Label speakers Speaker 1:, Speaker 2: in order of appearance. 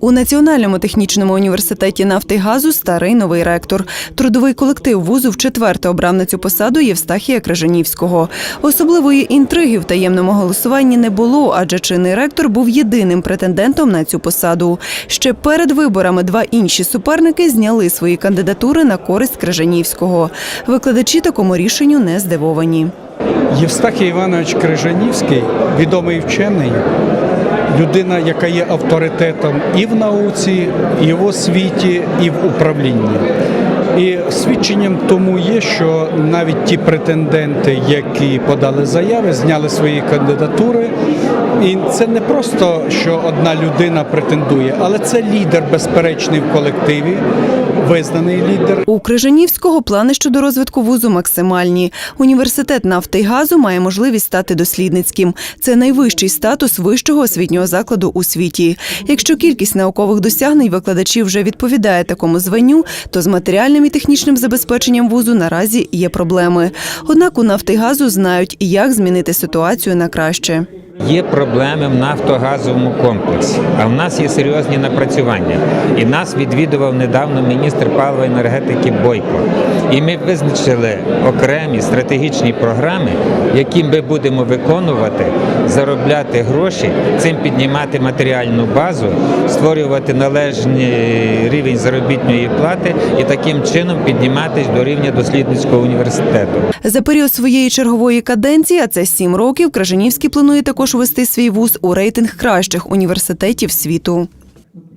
Speaker 1: У Національному технічному університеті нафти і газу старий новий ректор. Трудовий колектив вузу вчетверте обрав на цю посаду Євстахія Крижанівського. Особливої інтриги в таємному голосуванні не було, адже чинний ректор був єдиним претендентом на цю посаду. Ще перед виборами два інші суперники зняли свої кандидатури на користь Крижанівського. Викладачі такому рішенню не здивовані.
Speaker 2: Євстахій Іванович Крижанівський, відомий вчений, людина, яка є авторитетом і в науці, і в освіті, і в управлінні. І свідченням тому є, що навіть ті претенденти, які подали заяви, зняли свої кандидатури. І це не просто, що одна людина претендує, але це лідер безперечний в колективі, визнаний лідер.
Speaker 1: У Крижанівського плани щодо розвитку вузу максимальні. Університет нафти й газу має можливість стати дослідницьким. Це найвищий статус вищого освітнього закладу у світі. Якщо кількість наукових досягнень викладачів вже відповідає такому званню, то з матеріальним і технічним забезпеченням вузу наразі є проблеми. Однак у нафти газу знають, як змінити ситуацію на краще.
Speaker 3: Є проблеми в нафтогазовому комплексі, а в нас є серйозні напрацювання. І нас відвідував недавно міністр палива енергетики Бойко. І ми визначили окремі стратегічні програми, які ми будемо виконувати, заробляти гроші, цим піднімати матеріальну базу, створювати належний рівень заробітної плати і таким чином підніматись до рівня дослідницького університету.
Speaker 1: За період своєї чергової каденції, а це сім років, Крижанівський планує також ввести свій вуз у рейтинг кращих університетів світу.